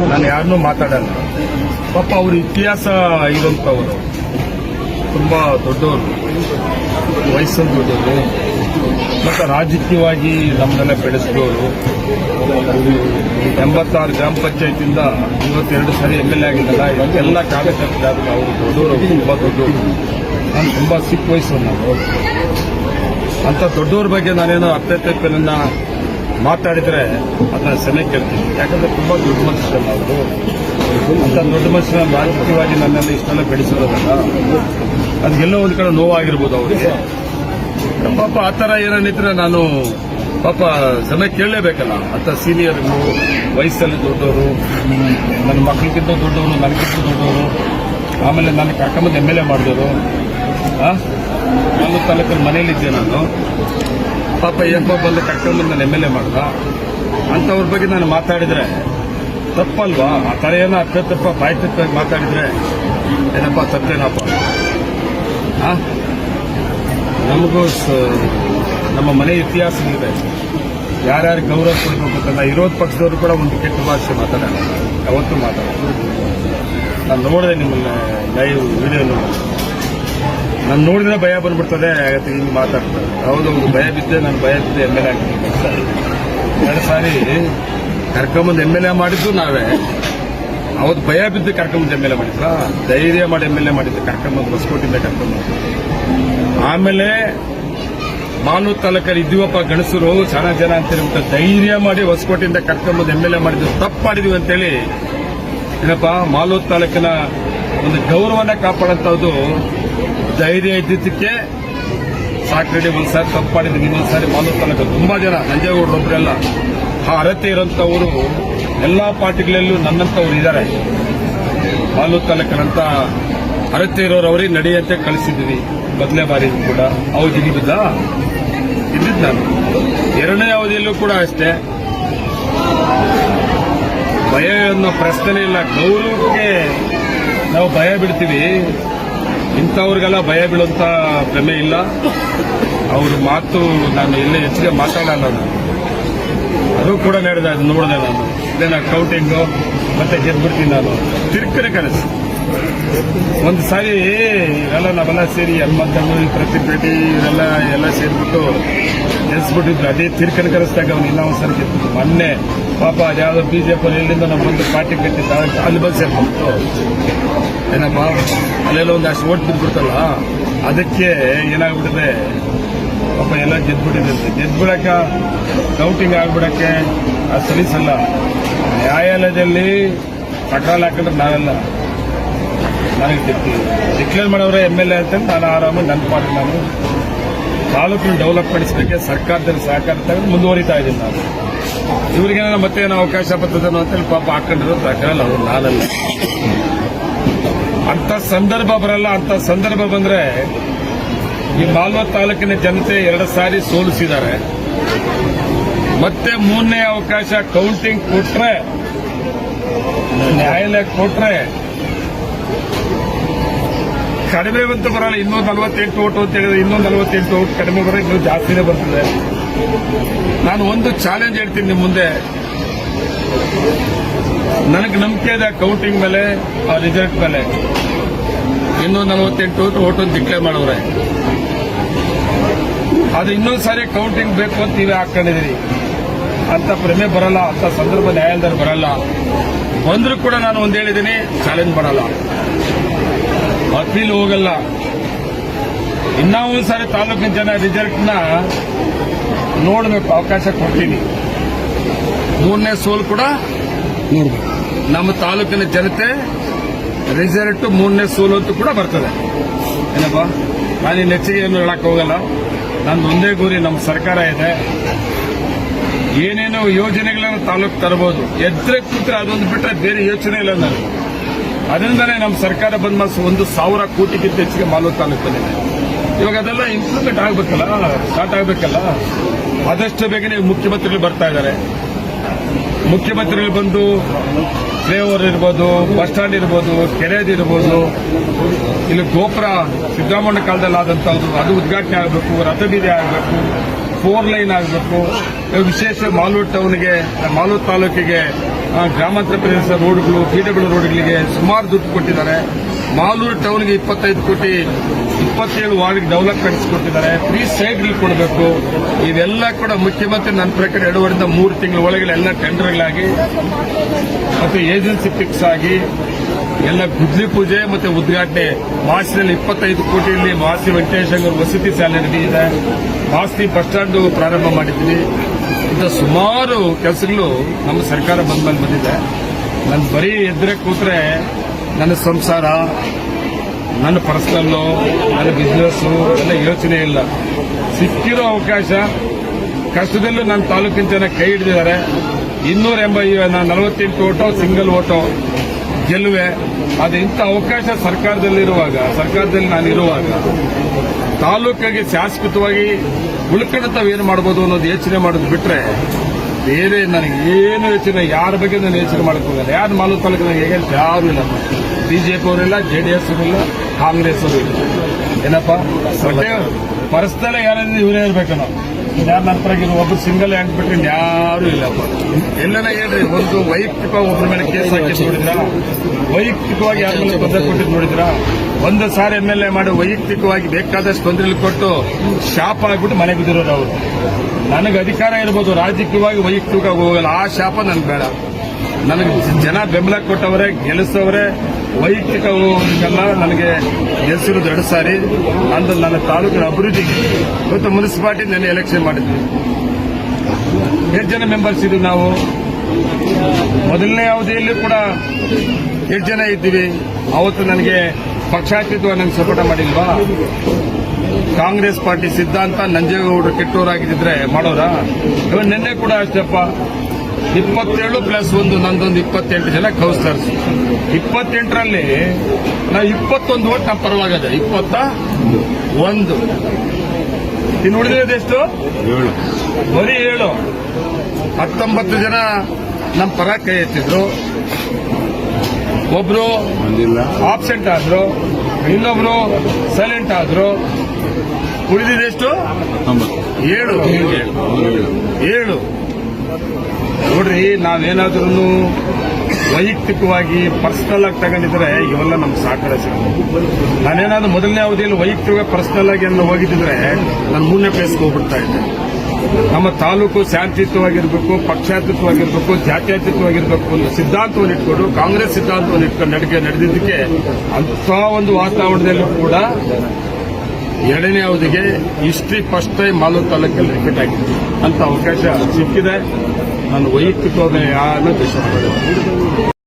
ನಾನು ಯಾರನ್ನೂ ಮಾತಾಡಲ್ಲ. ಪಾಪ ಅವ್ರ ಇತಿಹಾಸ ಇರುವಂತವರು ತುಂಬಾ ದೊಡ್ಡವರು. ವಯಸ್ಸಲ್ಲಿ ದೊಡ್ಡವರು. ಮತ್ತೆ ರಾಜಕೀಯವಾಗಿ ನಮ್ಮನ್ನೆಲ್ಲ ಬೆಳೆಸಿದವರು. ಎಂಬತ್ತಾರು ಗ್ರಾಮ ಪಂಚಾಯತಿಂದ ಇವತ್ತೆರಡು ಸಾರಿ ಎಂ ಎಲ್ ಎ ಆಗಿದ್ದಲ್ಲ, ಎಲ್ಲ ಕಾರ್ಯಕರ್ತರು ಅವರು ದೊಡ್ಡವರು ತುಂಬಾ ದೊಡ್ಡವರು. ನಾನು ತುಂಬಾ ಸಿಕ್ಕ ವಯಸ್ಸು ನಾನು ಅಂತ ದೊಡ್ಡವ್ರ ಬಗ್ಗೆ ನಾನೇನೋ ಅತ್ಯತ್ಯನ ಮಾತಾಡಿದ್ರೆ ಅದನ್ನ ಸಮಯ ಕೇಳ್ತೀನಿ. ಯಾಕಂದ್ರೆ ತುಂಬಾ ದೊಡ್ಡ ಮನುಷ್ಯರಲ್ಲ ಅವರು ಅಂತ ದೊಡ್ಡ ಮನುಷ್ಯನ ರಾಜಕೀಯವಾಗಿ ನನ್ನೆಲ್ಲ ಇಷ್ಟೆಲ್ಲ ಬೆಳೆಸಿರೋದಲ್ಲ ಅದಕ್ಕೆಲ್ಲೋ ಒಂದು ಕಡೆ ನೋವಾಗಿರ್ಬೋದು ಅವರಿಗೆ. ಪಾಪ ಆ ಥರ ಏನಿದ್ರೆ ನಾನು ಪಾಪ ಸಮಯ ಕೇಳಲೇಬೇಕಲ್ಲ. ಅಂತ ಸೀನಿಯರ್ಗಳು ವಯಸ್ಸಲ್ಲಿ ದೊಡ್ಡವರು, ನನ್ನ ಮಕ್ಕಳಿಗಿಂತ ದೊಡ್ಡವರು, ನನಗಿಂತ ದೊಡ್ಡವರು, ಆಮೇಲೆ ನಾನು ಕರ್ಕೊಂಬಂದು ಎಂ ಎಲ್ ಎ ಮಾಡಿದವರು ನಾನು ತಾಲೂಕಲ್ಲಿ ಮನೇಲಿದ್ದೆ ನಾನು. ಪಾಪ ಏನಪ್ಪ ಬಂದು ಕಟ್ಕೊಂಡು ನಾನು ಎಂ ಎಲ್ ಎ ಮಾಡ್ದ? ಅಂಥವ್ರ ಬಗ್ಗೆ ನಾನು ಮಾತಾಡಿದ್ರೆ ತಪ್ಪಲ್ವಾ? ಆ ಥರ ಏನೋ ತಪ್ಪ ಬಾಯಿ ತಪ್ಪಾಗಿ ಮಾತಾಡಿದ್ರೆ ಏನಪ್ಪ ತಪ್ಪೇನಪ್ಪ? ನಮಗೂ ನಮ್ಮ ಮನೆ ಇತಿಹಾಸ ಇದೆ ಯಾರ್ಯಾರು ಗೌರವ ಕೊಡಬೇಕು ಅಂತ ನಾ ವಿರೋಧ ಪಕ್ಷದವರು ಕೂಡ ಒಂದು ಕೆಟ್ಟ ಭಾಷೆ ಮಾತಾಡೋಣ ಯಾವತ್ತೂ ಮಾತಾಡೋದು ನಾನು ನೋಡಿದೆ ನಿಮ್ಮನ್ನ ಲೈವ್ ವಿಡಿಯೋ ನಾನು ನೋಡಿದ್ರೆ ಭಯ ಬಂದ್ಬಿಡ್ತದೆ ಆಗತ್ತೆ ಹಿಂಗೆ ಮಾತಾಡ್ತಾರೆ. ಹೌದೌದು ಭಯ ಬಿದ್ದೆ ನಾನು ಭಯ ಬಿದ್ದೆ ಎಂ ಎಲ್ ಎ ಆಗಿದ್ದೀನಿ ಎರಡು ಸಾರಿ ಕರ್ಕೊಂಬಂದು ಎಂ ಎಲ್ ಎ ಮಾಡಿದ್ದು ನಾವೇ. ಅವತ್ತು ಭಯ ಬಿದ್ದು ಕರ್ಕೊಂಬಂದು ಎಂ ಎಲ್ ಎ ಮಾಡಿದ್ರ? ಧೈರ್ಯ ಮಾಡಿ ಎಂ ಎಲ್ ಎ ಮಾಡಿದ್ದು, ಕರ್ಕೊಂಬಂದು ಹೊಸಕೋಟಿಂದ ಕರ್ಕೊಂಬಂದು. ಆಮೇಲೆ ಮಾನೂರು ತಾಲೂಕಲ್ಲಿ ಇದ್ದೀವಪ್ಪ ಗಣಸರು ಚೆನ್ನಾಗಿ ಜನ ಅಂತ ಹೇಳ್ಬಿಟ್ಟು ಧೈರ್ಯ ಮಾಡಿ ಹೊಸಕೋಟೆಯಿಂದ ಕರ್ಕೊಂಬಂದು ಎಂ ಎಲ್ ಎ ಮಾಡಿದ್ವಿ ತಪ್ಪು ಮಾಡಿದ್ವಿ ಅಂತೇಳಿ, ಏನಪ್ಪ, ಮಾಲೂರು ತಾಲೂಕಿನ ಒಂದು ಗೌರವನ ಕಾಪಾಡಂತದ್ದು ಧೈರ್ಯ ಇದ್ದಿದ್ದಕ್ಕೆ ಸಾಕ್ರೆಡೆ ಒಂದು ಸಾರಿ ತಪ್ಪು ಇನ್ನೊಂದು ಸಾರಿ ಮಾಲೂರು ತನಕ ತುಂಬಾ ಜನ ನಂಜೇಗೌಡರೊಬ್ಬರೆಲ್ಲ ಆ ಅರತೆ ಇರೋಂಥವರು, ಎಲ್ಲಾ ಪಾರ್ಟಿಗಳಲ್ಲೂ ನನ್ನಂಥವ್ರು ಇದ್ದಾರೆ ಮಾಲೂರು ತಾಲೂಕಿನಂತ ಅರತೆ ಇರೋರವರಿಗೆ ನಡೆಯಂತೆ ಕಳಿಸಿದ್ವಿ ಮೊದಲನೇ ಬಾರಿ ಕೂಡ. ಇದ್ದ ಇದ್ದಿದ್ದು ನಾನು. ಎರಡನೇ ಅವಧಿಯಲ್ಲೂ ಕೂಡ ಅಷ್ಟೇ. ಭಯ ಅನ್ನೋ ಪ್ರಶ್ನೆ ಇಲ್ಲ. ಗೌರವಕ್ಕೆ ನಾವು ಭಯ ಬಿಡ್ತೀವಿ. ಇಂಥವ್ರಿಗೆಲ್ಲ ಭಯ ಬೀಳುವಂತ ಭ್ರಮೆ ಇಲ್ಲ. ಅವ್ರ ಮಾತು ನಾನು ಎಲ್ಲೇ ಹೆಚ್ಚಿಗೆ ಮಾತಾಡಲ್ಲ ನಾನು. ಅದು ಕೂಡ ನಡೆದ, ಅದು ನೋಡಿದೆ ನಾನು. ಇದೇನ ಕೌಟಿಂಗ್ ಮತ್ತೆ ಗೆದ್ಬಿಡ್ತೀನಿ ನಾನು. ತಿರ್ಕರೆ ಕನಸು. ಒಂದು ಸಾರಿ ಎಲ್ಲ ನಾವೆಲ್ಲ ಸೇರಿ ಪ್ರತಿ ಭೇಟಿ ಇವೆಲ್ಲ, ಎಲ್ಲ ಸೇರಿಬಿಟ್ಟು ಗೆಲ್ಸ್ಬಿಟ್ಟಿದ್ರು. ಅದೇ ತಿರ್ಕನ ಕರೆಸ್ದಾಗ ಅವ್ನು ಇನ್ನೊಂದು ಒಂದ್ಸರಿ ಗೆದ್ದು ಮೊನ್ನೆ ಪಾಪ ಅದ್ಯಾವುದೋ ಬಿಜೆಪಿ ಎಲ್ಲಿಂದ ನಮ್ಮ ಒಂದು ಪಾರ್ಟಿ ಕಟ್ಟಿದ್ದ ಅಲ್ಲಿ ಬಸ್ ಸೇರ್ಬಿಟ್ಟು ಏನಪ್ಪ, ಅಲ್ಲೆಲ್ಲ ಒಂದು ಅಷ್ಟು ಓಟ್ ಬಿದ್ಬಿಡ್ತಲ್ಲ, ಅದಕ್ಕೆ ಏನಾಗ್ಬಿಟ್ಟಿದೆ? ಪಾಪ ಎಲ್ಲ ಗೆದ್ಬಿಟ್ಟಿದೆ ಗೆದ್ಬಿಡಕ ಕೌಂಟಿಂಗ್ ಆಗ್ಬಿಡಕ್ಕೆ ಅದು ಸಲ್ಲಿಸಲ್ಲ. ನ್ಯಾಯಾಲಯದಲ್ಲಿ ಪಟ್ರಾಲ್ ಹಾಕಿದ್ರೆ ನಾವೆಲ್ಲ ನನಗೆ ಡಿಕ್ಲೇರ್ ಡಿಕ್ಲೇರ್ ಮಾಡೋರೆ ಎಂ ಎಲ್ ಎ ಅಂತ ನಾನು ಆರಾಮ ನನ್ನ ಪಾರ್ಟಿ ನಾನು ತಾಲೂಕನ್ನು ಡೆವಲಪ್ ಪಡಿಸಲಿಕ್ಕೆ ಸರ್ಕಾರದಲ್ಲಿ ಸಹಕಾರ ತಗೊಂಡು ಮುಂದುವರಿತಾ ಇದ್ದೀನಿ ನಾನು. ಇವರಿಗೆ ಮತ್ತೆ ಏನೋ ಅವಕಾಶ ಬರ್ತದೇನೋ ಅಂತೇಳಿ ಪಾಪ ಹಾಕೊಂಡಿರೋ ತಕರಲ್ಲ ಅವ್ರು ನಾನಲ್ಲ. ಅಂತ ಸಂದರ್ಭ ಬರಲ್ಲ ಅಂತ ಸಂದರ್ಭ ಬಂದ್ರೆ ಈ ಮಾಲ್ವ ತಾಲೂಕಿನ ಜನತೆ ಎರಡು ಸಾರಿ ಸೋಲಿಸಿದ್ದಾರೆ. ಮತ್ತೆ ಮೂರನೇ ಅವಕಾಶ ಕೌಂಟಿಂಗ್ ಕೊಟ್ರೆ, ನ್ಯಾಯಾಲಯ ಕೊಟ್ರೆ ಕಡಿಮೆ ಬಂತು ಬರಲ್ಲ ಇನ್ನೂ ನಲವತ್ತೆಂಟು ಓಟು ಅಂತ ಹೇಳಿದ್ರೆ ಇನ್ನೂ ನಲವತ್ತೆಂಟು ಓಟ್ ಕಡಿಮೆ ಬರೋ ಇನ್ನೂ ಜಾಸ್ತಿನೇ ಬರ್ತದೆ. ನಾನು ಒಂದು ಚಾಲೆಂಜ್ ಹೇಳ್ತೀನಿ ನಿಮ್ಮ ಮುಂದೆ. ನನಗೆ ನಂಬಿಕೆ ಇದೆ ಕೌಂಟಿಂಗ್ ಮೇಲೆ, ಆ ರಿಸಲ್ಟ್ ಮೇಲೆ. ಇನ್ನೂ ನಲವತ್ತೆಂಟು ಓಟು ಡಿಕ್ಲೇರ್ ಮಾಡವ್ರೆ. ಅದು ಇನ್ನೊಂದು ಸಾರಿ ಕೌಂಟಿಂಗ್ ಬೇಕು ಅಂತ ನೀವೇ ಹಾಕೊಂಡಿದ್ದೀರಿ. ಅಂತ ಪ್ರಮೆ ಬರಲ್ಲ, ಅಂತ ಸಂದರ್ಭ ನ್ಯಾಯಾಲಯದಲ್ಲಿ ಬರಲ್ಲ. ಬಂದರೂ ಕೂಡ ನಾನು ಒಂದು ಹೇಳಿದ್ದೀನಿ ಚಾಲೆಂಜ್ ಮಾಡಲ್ಲ. ಅಪೀಲ್ ಹೋಗಲ್ಲ. ಇನ್ನ ಒಂದು ಸಾರಿ ತಾಲೂಕಿನ ಜನ ರಿಸಲ್ಟ್ನ ನೋಡಬೇಕು, ಅವಕಾಶ ಕೊಡ್ತೀನಿ. ಮೂರನೇ ಸೋಲ್ ಕೂಡ ನೋಡ್ಬೇಕು. ನಮ್ಮ ತಾಲೂಕಿನ ಜನತೆ ರಿಸಲ್ಟ್ ಮೂರನೇ ಸೋಲು ಅಂತೂ ಕೂಡ ಬರ್ತದೆ. ಏನಪ್ಪ? ನಾನು ಹೆಚ್ಚಿಗೆ ಏನು ಹೇಳಕ್ ಹೋಗಲ್ಲ. ನಂದು ಒಂದೇ ಗುರಿ ನಮ್ಮ ಸರ್ಕಾರ ಇದೆ. ಏನೇನೋ ಯೋಜನೆಗಳನ್ನು ತಾಲೂಕು ತರಬಹುದು ಎದ್ರೆ ಕೂತ್ರೆ ಅದೊಂದು ಬಿಟ್ಟರೆ ಬೇರೆ ಯೋಚನೆ ಇಲ್ಲ ನಾನು ಅದರಿಂದಲೇ ನಮ್ಮ ಸರ್ಕಾರ ಬಂದ ಒಂದು ಸಾವಿರ ಕೋಟಿಗಿಂತ ಹೆಚ್ಚಿಗೆ ಮಾಲೂರು ತಾಲೂಕಲ್ಲಿದೆ ಇವಾಗ ಅದೆಲ್ಲ ಇಂಪ್ಲಿಮೆಂಟ್ ಆಗ್ಬೇಕಲ್ಲ ಸ್ಟಾರ್ಟ್ ಆಗ್ಬೇಕಲ್ಲ. ಆದಷ್ಟು ಬೇಗನೆ ಮುಖ್ಯಮಂತ್ರಿಗಳು ಬರ್ತಾ ಇದ್ದಾರೆ. ಮುಖ್ಯಮಂತ್ರಿಗಳು ಬಂದು ಫ್ಲೇಓವರ್ ಇರ್ಬೋದು, ಬಸ್ ಸ್ಟ್ಯಾಂಡ್ ಇರ್ಬೋದು ಕೆರೆದಿರ್ಬೋದು ಇಲ್ಲಿ ಗೋಪುರ ಸಿದ್ದರಾಮಣ್ಣ ಕಾಲದಲ್ಲಿ ಆದಂತಹದ್ದು ಅದು ಉದ್ಘಾಟನೆ ಆಗಬೇಕು, ರಥಬೀದಿ ಆಗಬೇಕು ಫೋರ್ ಲೈನ್ ಆಗಬೇಕು. ವಿಶೇಷ ಮಾಲೂರು ಟೌನ್ಗೆ ಮಾಲೂರು ತಾಲೂಕಿಗೆ ಗ್ರಾಮಾಂತರ ಪ್ರದೇಶ ರೋಡ್ಗಳು ಪೀಠಗಳು ರೋಡ್ಗಳಿಗೆ ಸುಮಾರು ದುಡ್ಡು ಕೊಟ್ಟಿದ್ದಾರೆ. ಮಾಲೂರು ಟೌನ್ಗೆ ಇಪ್ಪತ್ತೈದು ಕೋಟಿ, ಇಪ್ಪತ್ತೇಳು ವಾರ್ಡ್ಗೆ ಡೆವಲಪ್ಮೆಂಟ್ಸ್ ಕೊಟ್ಟಿದ್ದಾರೆ ಫ್ರೀ ಸೈಟ್ಗಳು ಕೊಡಬೇಕು. ಇವೆಲ್ಲ ಕೂಡ ಮುಖ್ಯಮಂತ್ರಿ ನನ್ನ ಪ್ರಕಾರ ಎರಡೂವರೆಯಿಂದ ಮೂರು ತಿಂಗಳ ಒಳಗೆ ಎಲ್ಲ ಟೆಂಡರ್ಗಳಾಗಿ ಮತ್ತು ಏಜೆನ್ಸಿ ಫಿಕ್ಸ್ ಆಗಿ, ಎಲ್ಲ ಗುದ್ಲಿ ಪೂಜೆ ಮತ್ತೆ ಉದ್ಘಾಟನೆ. ಮಾಸಿನಲ್ಲಿ ಇಪ್ಪತ್ತೈದು ಕೋಟಿಯಲ್ಲಿ ಮಾಸಿ ವೆಂಕಟೇಶ್ವರ ವಸತಿ ರೆಡಿ ಇದೆ. ಮಾಸ್ತಿ ಬಸ್ ಸ್ಟ್ಯಾಂಡ್ ಪ್ರಾರಂಭ ಮಾಡಿದ್ದೀವಿ ಇಂಥ ಸುಮಾರು ಕೆಲಸಗಳು ನಮ್ಮ ಸರ್ಕಾರ ಬಂದ ಬಂದಿದೆ. ನಾನು ಬರೀ ಎದ್ರೆ ಕೂತ್ರೆ ನನ್ನ ಸಂಸಾರ, ನನ್ನ ಪರ್ಸನಲ್ಲು ನನ್ನ ಬಿಸ್ನೆಸ್ಸು ಎಲ್ಲ ಯೋಚನೆ ಇಲ್ಲ. ಸಿಕ್ಕಿರೋ ಅವಕಾಶ, ಕಷ್ಟದಲ್ಲೂ ನನ್ನ ತಾಲೂಕಿನ ಜನ ಕೈ ಹಿಡಿದಿದ್ದಾರೆ. ಇನ್ನೂರ ಎಂಬ ನಲವತ್ತೆಂಟು ಓಟೋ ಸಿಂಗಲ್ ಓಟೋ ಗೆಲುವೆ ಅದು ಇಂಥ ಅವಕಾಶ ಸರ್ಕಾರದಲ್ಲಿರುವಾಗ, ಸರ್ಕಾರದಲ್ಲಿ ನಾನು ಇರುವಾಗ, ತಾಲೂಕಿಗೆ ಶಾಶ್ವತವಾಗಿ ಏನು ಮಾಡ್ಬೋದು ಅನ್ನೋದು ಯೋಚನೆ ಮಾಡೋದು ಬಿಟ್ರೆ ಬೇರೆ ನನಗೆ ಏನು ಯೋಚನೆ, ಯಾರ ಬಗ್ಗೆ ನಾನು ಯೋಚನೆ ಮಾಡಕ್ ಹೋಗಲ್ಲ ಯಾರು ಮಾಲೂರು ತಾಲೂಕಿನ ಹೇಗೆ ಯಾರು ಇಲ್ಲ. ಬಿಜೆಪಿ ಅವರಿಲ್ಲ ಎಸ್ ಅವರಿಲ್ಲ ಕಾಂಗ್ರೆಸ್ ಅವರು ಇಲ್ಲ ಏನಪ್ಪ ಪರಿಸ್ಥಿತಿ ಯಾರಿಂದ ಇವರೇ ಇರ್ಬೇಕು ನಾವು. ನನ್ನ ಪರಗಿರೋ ಒಬ್ರು ಸಿಂಗಲ್ ಹ್ಯಾಂಡ್ ಬಿಟ್ರೆ ಯಾರು ಇಲ್ಲಪ್ಪ ಎಲ್ಲನ ಹೇಳ್ರಿ, ಒಂದು ವೈಯಕ್ತಿಕ ಒಬ್ಬರ ಮೇಲೆ ಕೇಸ್ ಹಾಕಿ ನೋಡಿದ್ರ? ವೈಯಕ್ತಿಕವಾಗಿ ಯಾರ ಮೇಲೆ ತೊಂದರೆ ಕೊಟ್ಟಿದ್ದು ನೋಡಿದ್ರ? ಒಂದು ಸಾರಿ ಎಂ ಎಲ್ ಎ ಮಾಡಿ ವೈಯಕ್ತಿಕವಾಗಿ ಬೇಕಾದಷ್ಟು ತೊಂದರೆ ಕೊಟ್ಟು ಶಾಪ ಆಗ್ಬಿಟ್ಟು ಮನೆ ಬಿದ್ದಿರೋರು ಅವರು. ನನಗೆ ಅಧಿಕಾರ ಇರ್ಬೋದು, ರಾಜಕೀಯವಾಗಿ ವೈಯಕ್ತಿಕವಾಗಿ ಹೋಗಲ್ಲ. ಆ ಶಾಪ ನನಗೆ ಬೇಡ. ನನಗೆ ಜನ ಬೆಂಬಲ ಕೊಟ್ಟವರೇ, ಗೆಲ್ಲಿಸವರೇ ವೈಯಕ್ತಿಕ ಹೋಗೋದಕ್ಕೆಲ್ಲ ನನಗೆ ಹೆಸರು ಎರಡು ಸಾರಿ, ಅಂದ್ರೆ ನನ್ನ ತಾಲೂಕಿನ ಅಭಿವೃದ್ಧಿಗೆ ಇವತ್ತು ಮುನ್ಸಿಪಾಲಿಟಿ ನನ್ನ ಎಲೆಕ್ಷನ್ ಮಾಡಿದ್ವಿ. ಎಷ್ಟು ಜನ ಮೆಂಬರ್ಸ್ ಇದ್ದೀವಿ ನಾವು? ಮೊದಲನೇ ಅವಧಿಯಲ್ಲಿ ಕೂಡ ಎಷ್ಟು ಜನ ಇದ್ದೀವಿ? ಅವತ್ತು ನನಗೆ ಪಕ್ಷಾತೀತ್ವ ನನಗೆ ಸಪೋರ್ಟ್ ಮಾಡಿಲ್ವಾ? ಕಾಂಗ್ರೆಸ್ ಪಾರ್ಟಿ ಸಿದ್ಧಾಂತ ನಂಜೇಗೌಡರು ಕೆಟ್ಟವರಾಗಿದ್ದಿದ್ರೆ ಮಾಡೋರಾ? ಇವಾಗ ನಿನ್ನೆ ಕೂಡ ಅಷ್ಟಪ್ಪ ಇಪ್ಪತ್ತೇಳು ಪ್ಲಸ್ ಒಂದು ನಂದೊಂದು ಇಪ್ಪತ್ತೆಂಟು ಜನ ಕೌನ್ಸಿಲರ್ಸ್ ಇಪ್ಪತ್ತೆಂಟರಲ್ಲಿ ನಾವು ಇಪ್ಪತ್ತೊಂದು ಓಟ್ ನಮ್ಮ ಪರವಾಗದೆ ಇಪ್ಪತ್ತ ಒಂದು. ಇನ್ನು ಉಳಿದಿರೋದೆಷ್ಟು ಏಳು. ಬರೀ ಏಳು. ಹತ್ತೊಂಬತ್ತು ಜನ ನಮ್ಮ ಪರ ಕೈ ಎತ್ತಿದ್ರು. ಒಬ್ರು ಆಬ್ಸೆಂಟ್ ಆದ್ರು. ಇನ್ನೊಬ್ರು ಸೈಲೆಂಟ್ ಆದ್ರು. ಉಳಿದಿದೆ ಎಷ್ಟು? ಏಳು. ಏಳು. ನೋಡ್ರಿ ನಾವೇನಾದ್ರೂ ವೈಯಕ್ತಿಕವಾಗಿ ಪರ್ಸನಲ್ ಆಗಿ ತಗೊಂಡಿದ್ರೆ ಇವೆಲ್ಲ ನಮ್ಗೆ ಸಹಕಾರ ಸಿಗುತ್ತೆ. ನಾನೇನಾದ್ರೂ ಮೊದಲನೇ ಅವಧಿಯಲ್ಲಿ ವೈಯಕ್ತಿಕವಾಗಿ ಪರ್ಸನಲ್ ಆಗಿ ಎಲ್ಲ ಹೋಗಿದ್ದಿದ್ರೆ ನಾನು ಮೂರನೇ ಪ್ಲೇಸ್ಗೆ ಹೋಗ್ಬಿಡ್ತಾ ಇದ್ದೆ. ನಮ್ಮ ತಾಲೂಕು ಶಾಂತಿಯುತವಾಗಿರ್ಬೇಕು, ಪಕ್ಷಾತೀತವಾಗಿರ್ಬೇಕು, ಜಾತ್ಯಾತೀತವಾಗಿರ್ಬೇಕು ಒಂದು ಸಿದ್ಧಾಂತವನ್ನು ಇಟ್ಕೊಂಡು, ಕಾಂಗ್ರೆಸ್ ಸಿದ್ಧಾಂತವನ್ನು ಇಟ್ಕೊಂಡು ನಡಿಗೆ ನಡೆದಿದ್ದಕ್ಕೆ ಅಂಥ ಒಂದು ವಾತಾವರಣದಲ್ಲೂ ಕೂಡ ಎರಡನೇ ಅವಧಿಗೆ ಹಿಸ್ಟ್ರಿ ಫಸ್ಟ್ ಟೈಮ್ ಮಾಲೂರು ತಾಲೂಕಲ್ಲಿ ರಿಪೀಟ್ ಆಗಿದೆ ಅಂತ ಅವಕಾಶ ಸಿಕ್ಕಿದೆ. ನಾನು ವೈಯಕ್ತಿಕವಾಗಿ ಯಾರನ್ನೂ ದೇಶ